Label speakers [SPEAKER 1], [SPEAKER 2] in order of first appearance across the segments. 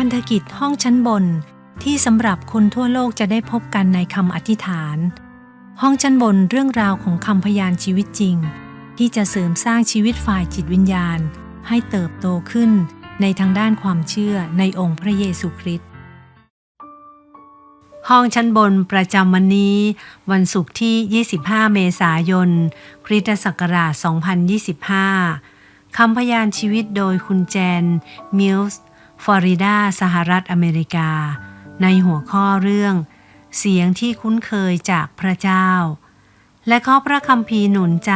[SPEAKER 1] พันธกิจห้องชั้นบน ที่สำหรับคนทั่วโลกจะได้พบกันในคำอธิษฐาน ห้องชั้นบนเรื่องราวของคำพยานชีวิตจริง ที่จะเสริมสร้างชีวิตฝ่ายจิตวิญญาณ ให้เติบโตขึ้นในทางด้านความเชื่อในองค์พระเยซูคริสต์ห้องชั้นบนประจำวันนี้ วันศุกร์ที่ 25 เมษายนคริสตศักราช 2025 คำพยานชีวิตโดยคุณแจนมิลส์ ฟลอริดา สหรัฐอเมริกา ในหัวข้อเรื่อง เสียงที่คุ้นเคยจากพระเจ้า และข้อพระคัมภีร์หนุนใจ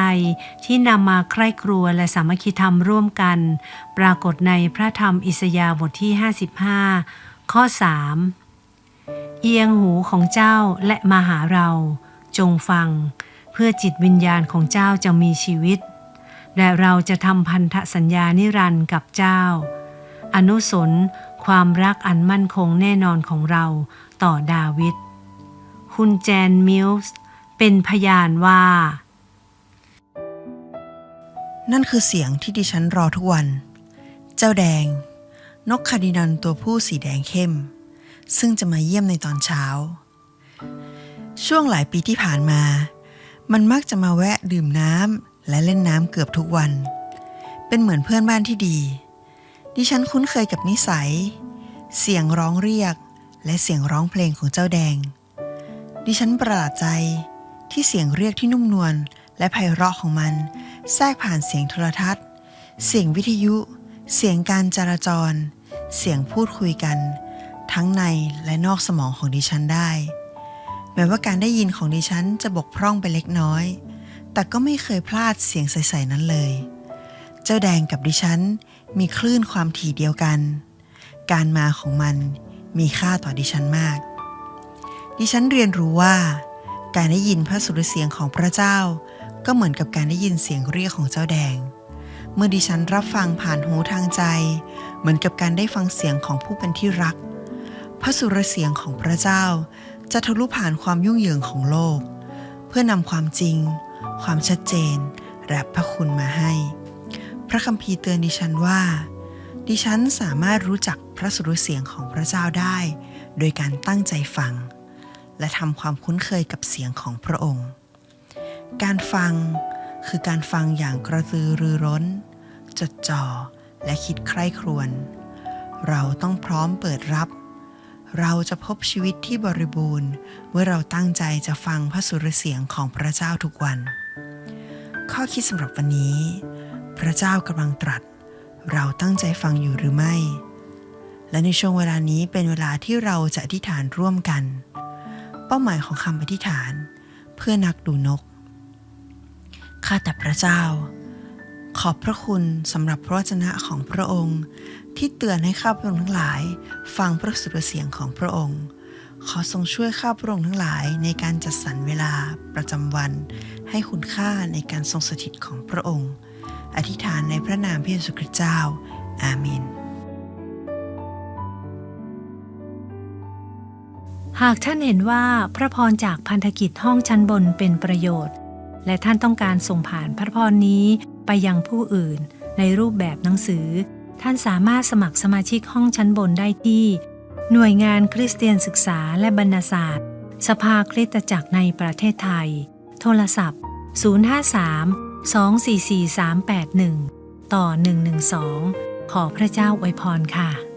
[SPEAKER 1] ที่นำมาใคร่ครัวและสามัคคีธรรมร่วมกัน ปรากฏในพระธรรมอิสยาห์บทที่ 55 ข้อ 3 เอียงหูของเจ้าและมาหาเราจงฟัง เพื่อจิตวิญญาณของเจ้าจะมีชีวิต และเราจะทำพันธสัญญานิรันดร์กับเจ้า อนุสนความรักอันมั่นคงแน่นอนของเราต่อดาวิดคุณแจนมิลส์เป็นพยานว่า
[SPEAKER 2] นั่นคือเสียงที่ดิฉันรอทุกวัน เจ้าแดง นกคาดินันตัวผู้สีแดงเข้ม ซึ่งจะมาเยี่ยมในตอนเช้า ช่วงหลายปีที่ผ่านมา มันมักจะมาแวะดื่มน้ำและเล่นน้ำเกือบทุกวัน เป็นเหมือนเพื่อนบ้านที่ดี ดิฉันคุ้นเคยกับนิสัย เสียงร้องเรียก และเสียงร้องเพลงของเจ้าแดง ดิฉันประหลาดใจที่เสียงเรียกที่นุ่มนวลและไพเราะของมัน แทรกผ่านเสียงโทรทัศน์ เสียงวิทยุ เสียงการจราจร เสียงพูดคุยกัน ทั้งในและนอกสมองของดิฉันได้ แม้ว่าการได้ยินของดิฉันจะบกพร่องไปเล็กน้อย แต่ก็ไม่เคยพลาดเสียงใสๆนั้นเลย เจ้าแดงกับดิฉัน มีคลื่นความถี่เดียวกัน การมาของมันมีค่าต่อดิฉันมาก ดิฉันเรียนรู้ว่า การได้ยินพระสุรเสียงของพระเจ้า ก็เหมือนกับการได้ยินเสียงเรียกของเจ้าแดง เมื่อดิฉันรับฟังผ่านหูทางใจ เหมือนกับการได้ฟังเสียงของผู้เป็นที่รัก พระสุรเสียงของพระเจ้า จะทะลุผ่านความยุ่งเหยิงของโลก เพื่อนำความจริง ความชัดเจนและพระคุณมาให้ พระคัมภีร์เตือนดิฉันว่า ดิฉันสามารถรู้จักพระสุรเสียงของพระเจ้าได้ โดยการตั้งใจฟัง และทำความคุ้นเคยกับเสียงของพระองค์ การฟังคือการฟังอย่างกระตือรือร้น จดจ่อและคิดใคร่ครวญเราต้องพร้อมเปิดรับ เราจะพบชีวิตที่บริบูรณ์ เมื่อเราตั้งใจจะฟังพระสุรเสียงของพระเจ้าทุกวัน ข้อคิดสำหรับวันนี้ พระเจ้ากำลังตรัส เราตั้งใจฟังอยู่หรือไม่ และในช่วงเวลานี้เป็นเวลาที่เราจะอธิษฐานร่วมกัน เป้าหมายของคำอธิษฐาน เพื่อนักดูนก ข้าแต่พระเจ้า ขอบพระคุณสำหรับพระวจนะของพระองค์ ที่เตือนให้ข้าพระองค์ทั้งหลาย ฟังพระสุรเสียงของพระองค์ขอทรงช่วยข้าพระองค์ทั้งหลายในการจัดสรรเวลาประจำวัน ให้คุณค่าในการทรงสถิตของพระองค์ อธิษฐานในพระนามพระเยซูคริสต์เจ้า อาเมน
[SPEAKER 1] หากท่านเห็นว่าพระพรจากพันธกิจห้องชั้นบนเป็นประโยชน์ และท่านต้องการส่งผ่านพระพรนี้ไปยังผู้อื่น ในรูปแบบหนังสือ ท่านสามารถสมัครสมาชิกห้องชั้นบนได้ที่ หน่วยงานคริสเตียนศึกษาและบรรณศาสตร์ สภาคริสตจักรในประเทศไทย โทรศัพท์ 053 244 381 ต่อ 112 ขอพระเจ้าอวยพรค่ะ